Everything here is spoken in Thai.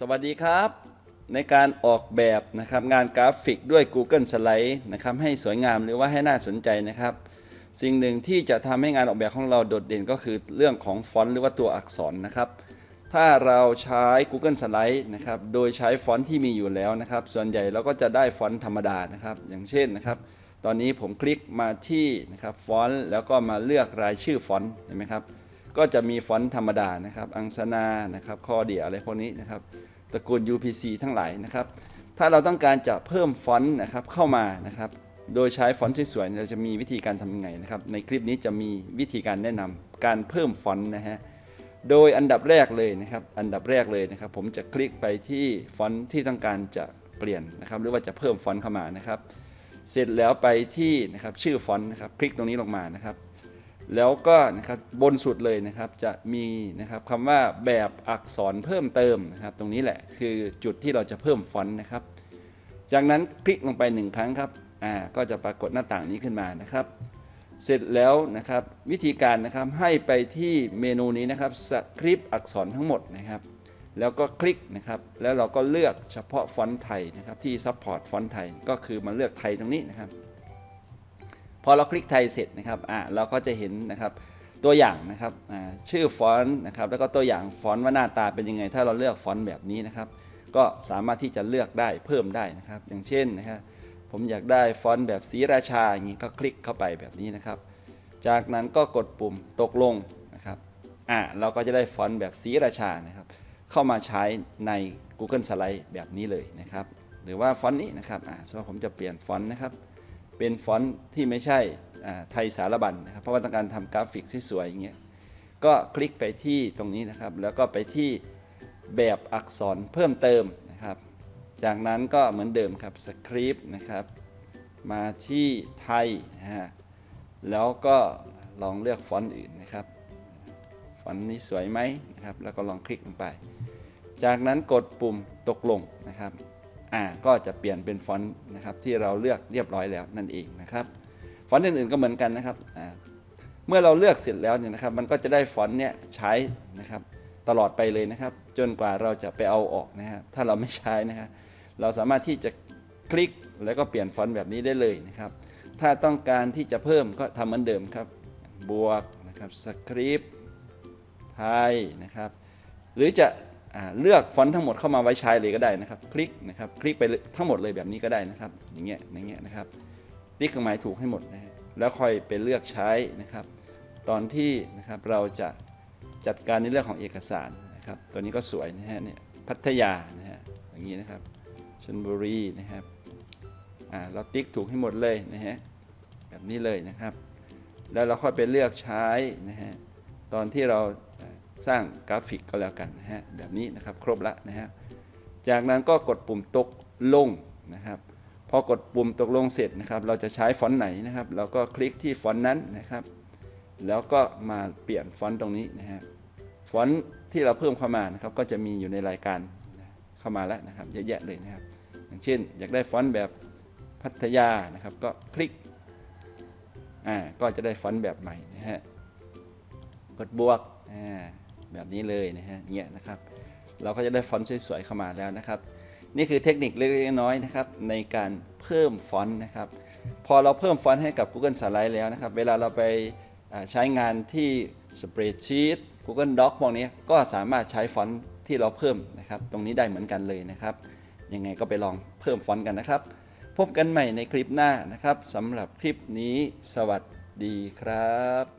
สวัสดีครับ ในการออกแบบนะครับงานกราฟิกด้วย Google Slide นะครับให้สวยงามหรือว่าให้น่าสนใจนะครับ สิ่งหนึ่งที่จะทำให้งานออกแบบของเราโดดเด่นก็คือเรื่องของฟอนต์หรือว่าตัวอักษรนะครับถ้าเราใช้ Google Slide นะครับโดยใช้ฟอนต์ที่มีอยู่แล้วนะครับ ส่วนใหญ่เราก็จะได้ฟอนต์ธรรมดานะครับ อย่างเช่นนะครับตอนนี้ผมคลิกมาที่นะครับฟอนต์แล้วก็มาเลือกรายชื่อฟอนต์เห็นไหมครับก็จะมีฟอนต์ธรรมดานะครับ อังสนานะครับคอเดียอะไรพวกนี้นะครับ ระกูล UPC ทั้งหลายนะครับ ถ้าเราต้องการจะเพิ่มฟอนต์นะครับเข้ามานะครับ โดยใช้ฟอนต์สวยๆเราจะมีวิธีการทำยังไงนะครับ ในคลิปนี้จะมีวิธีการแนะนำการเพิ่มฟอนต์นะฮะ โดยอันดับแรกเลยนะครับ อันดับแรกเลยนะครับ ผมจะคลิกไปที่ฟอนต์ที่ต้องการจะเปลี่ยนนะครับ หรือว่าจะเพิ่มฟอนต์เข้ามานะครับ เสร็จแล้วไปที่นะครับชื่อฟอนต์นะครับ คลิกตรงนี้ลงมานะครับ แล้วก็นะครับบนสุดเลยนะครับจะมีนะครับคำว่าแบบอักษรเพิ่มเติมนะครับ ตรงนี้แหละคือจุดที่เราจะเพิ่มฟอนต์นะครับ จากนั้นคลิกลงไปหนึ่งครั้งครับอ่าก็จะปรากฏหน้าต่างนี้ขึ้นมานะครับ เสร็จแล้วนะครับวิธีการนะครับให้ไปที่เมนูนี้นะครับสคริปต์อักษรทั้งหมดนะครับ แล้วก็คลิกนะครับ แล้วเราก็เลือกเฉพาะฟอนต์ไทยนะครับที่ซัพพอร์ตฟอนต์ไทยก็คือมาเลือกไทยตรงนี้นะครับ พอเราคลิกไทยเสร็จนะครับอ่าเราก็จะเห็นนะครับตัวอย่างนะครับอ่าชื่อฟอนต์นะครับแล้วก็ตัวอย่างฟอนต์ว่าหน้าตาเป็นยังไง ถ้าเราเลือกฟอนต์แบบนี้นะครับ ก็สามารถที่จะเลือกได้เพิ่มได้นะครับ อย่างเช่นนะครับผมอยากได้ฟอนต์แบบสีราชาอย่างนี้ก็คลิกเข้าไปแบบนี้นะครับ จากนั้นก็กดปุ่มตกลงนะครับอ่าเราก็จะได้ฟอนต์แบบสีราชานะครับ เข้ามาใช้ใน Google Slide แบบนี้เลยนะครับ หรือว่าฟอนต์นี้นะครับอ่าสมมติผมจะเปลี่ยนฟอนต์นะครับ เป็นฟอนต์ที่ไม่ใช่ไทยสารบัญนะครับเพราะว่าต้องการทำกราฟิกสวยๆอย่างเงี้ยก็คลิกไปที่ตรงนี้นะครับ แล้วก็ไปที่แบบอักษรเพิ่มเติมนะครับ จากนั้นก็เหมือนเดิมครับสคริปต์นะครับ มาที่ไทยนะฮะแล้วก็ลองเลือกฟอนต์อื่นนะครับ ฟอนต์นี้สวยไหมนะครับ แล้วก็ลองคลิกลงไป จากนั้นกดปุ่มตกลงนะครับ อ่าก็จะเปลี่ยนเป็นฟอนต์นะครับที่เราเลือกเรียบร้อยแล้วนั่นเองนะครับฟอนต์อื่นๆก็เหมือนกันนะครับอ่าเมื่อเราเลือกเสร็จแล้วเนี่ยนะครับมันก็จะได้ฟอนต์เนี่ยใช้นะครับตลอดไปเลยนะครับ จนกว่าเราจะไปเอาออกนะครับถ้าเราไม่ใช้นะครับเราสามารถที่จะคลิกแล้วก็เปลี่ยนฟอนต์แบบนี้ได้เลยนะครับ ถ้าต้องการที่จะเพิ่มก็ทำเหมือนเดิมครับ บวกนะครับสคริปต์ไทยนะครับ หรือจะ เลือกฟอนต์ทั้งหมดเข้ามาไว้ใช้เลยก็ได้นะครับ คลิกนะครับ คลิกไปทั้งหมดเลยแบบนี้ก็ได้นะครับ อย่างเงี้ยอย่างเงี้ยนะครับติ๊กเครื่องหมายถูกให้หมดนะแล้วค่อยไปเลือกใช้นะครับ ตอนที่นะครับเราจะจัดการในเรื่องของเอกสารนะครับ ตัวนี้ก็สวยนะฮะเนี่ยพัทยานะฮะอย่างนี้นะครับชลบุรีนะครับอ่าเราติ๊กถูกให้หมดเลยนะฮะแบบนี้เลยนะครับ แล้วเราค่อยไปเลือกใช้นะฮะตอนที่เรา สร้างกราฟิกก็แล้วกันนะฮะแบบนี้นะครับครบละนะฮะจากนั้นก็กดปุ่มตกลงนะครับพอกดปุ่มตกลงเสร็จนะครับ เราจะใช้ฟอนต์ไหนนะครับ เราก็คลิกที่ฟอนต์นั้นนะครับ แล้วก็มาเปลี่ยนฟอนต์ตรงนี้นะฮะฟอนต์ที่เราเพิ่มเข้ามานะครับ ก็จะมีอยู่ในรายการเข้ามาแล้วนะครับเยอะแยะเลยนะครับ อย่างเช่น อยากได้ฟอนต์แบบพัทยานะครับ ก็คลิกอ่าก็จะได้ฟอนต์แบบใหม่นะฮะกดบวกอ่า แบบนี้เลยนะฮะเงี้ยนะครับ เราก็จะได้ฟอนต์สวยๆเข้ามาแล้วนะครับ นี่คือเทคนิคเล็กๆน้อยๆนะครับในการเพิ่มฟอนต์นะครับ พอเราเพิ่มฟอนต์ให้กับ Google Slide แล้วนะครับ เวลาเราไปใช้งานที่ Spreadsheet Google Doc พวกนี้ก็สามารถใช้ฟอนต์ที่เราเพิ่มนะครับ ตรงนี้ได้เหมือนกันเลยนะครับ ยังไงก็ไปลองเพิ่มฟอนต์กันนะครับ พบกันใหม่ในคลิปหน้านะครับสำหรับคลิปนี้ สวัสดีครับ